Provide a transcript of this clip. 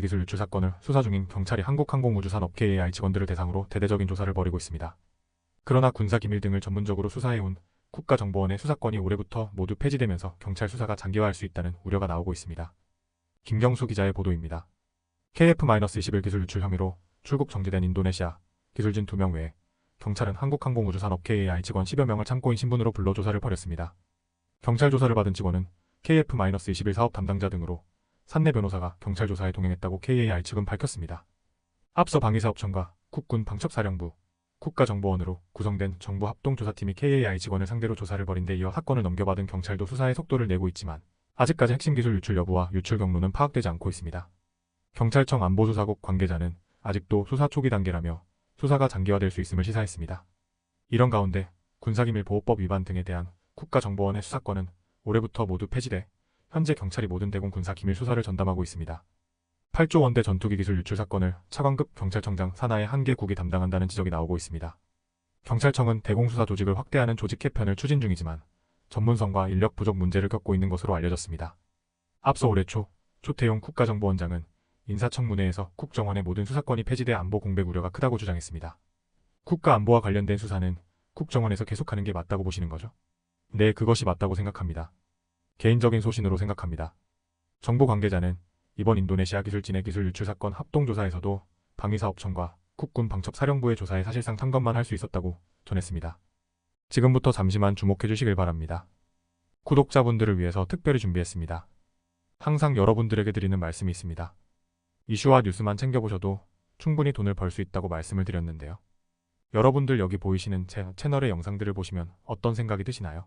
기술 유출 사건을 수사 중인 경찰이 한국항공우주산업 KAI 직원들을 대상으로 대대적인 조사를 벌이고 있습니다. 그러나 군사 기밀 등을 전문적으로 수사해온 국가정보원의 수사권이 올해부터 모두 폐지되면서 경찰 수사가 장기화할 수 있다는 우려가 나오고 있습니다. 김경수 기자의 보도입니다. KF-21 기술 유출 혐의로 출국 정지된 인도네시아 기술진 2명 외에 경찰은 한국항공우주산업 KAI 직원 10여 명을 참고인 신분으로 불러 조사를 벌였습니다. 경찰 조사를 받은 직원은 KF-21 사업 담당자 등으로 산내 변호사가 경찰 조사에 동행했다고 KAI 측은 밝혔습니다. 앞서 방위사업청과 국군 방첩사령부, 국가정보원으로 구성된 정부 합동조사팀이 KAI 직원을 상대로 조사를 벌인 데 이어 사건을 넘겨받은 경찰도 수사에 속도를 내고 있지만 아직까지 핵심 기술 유출 여부와 유출 경로는 파악되지 않고 있습니다. 경찰청 안보수사국 관계자는 아직도 수사 초기 단계라며 수사가 장기화될 수 있음을 시사했습니다. 이런 가운데 군사기밀보호법 위반 등에 대한 국가정보원의 수사권은 올해부터 모두 폐지돼 현재 경찰이 모든 대공 군사 기밀 수사를 전담하고 있습니다. 8조 원대 전투기 기술 유출 사건을 차관급 경찰청장 산하의 한 개 국이 담당한다는 지적이 나오고 있습니다. 경찰청은 대공수사 조직을 확대하는 조직 개편을 추진 중이지만 전문성과 인력 부족 문제를 겪고 있는 것으로 알려졌습니다. 앞서 올해 초 조태용 국가정보원장은 인사청문회에서 국정원의 모든 수사권이 폐지돼 안보 공백 우려가 크다고 주장했습니다. 국가 안보와 관련된 수사는 국정원에서 계속하는 게 맞다고 보시는 거죠? 네, 그것이 맞다고 생각합니다. 개인적인 소신으로 생각합니다. 정보 관계자는 이번 인도네시아 기술진의 기술 유출 사건 합동조사에서도 방위사업청과 국군 방첩사령부의 조사에 사실상 참관만 할 수 있었다고 전했습니다. 지금부터 잠시만 주목해 주시길 바랍니다. 구독자분들을 위해서 특별히 준비했습니다. 항상 여러분들에게 드리는 말씀이 있습니다. 이슈와 뉴스만 챙겨보셔도 충분히 돈을 벌 수 있다고 말씀을 드렸는데요. 여러분들 여기 보이시는 제 채널의 영상들을 보시면 어떤 생각이 드시나요?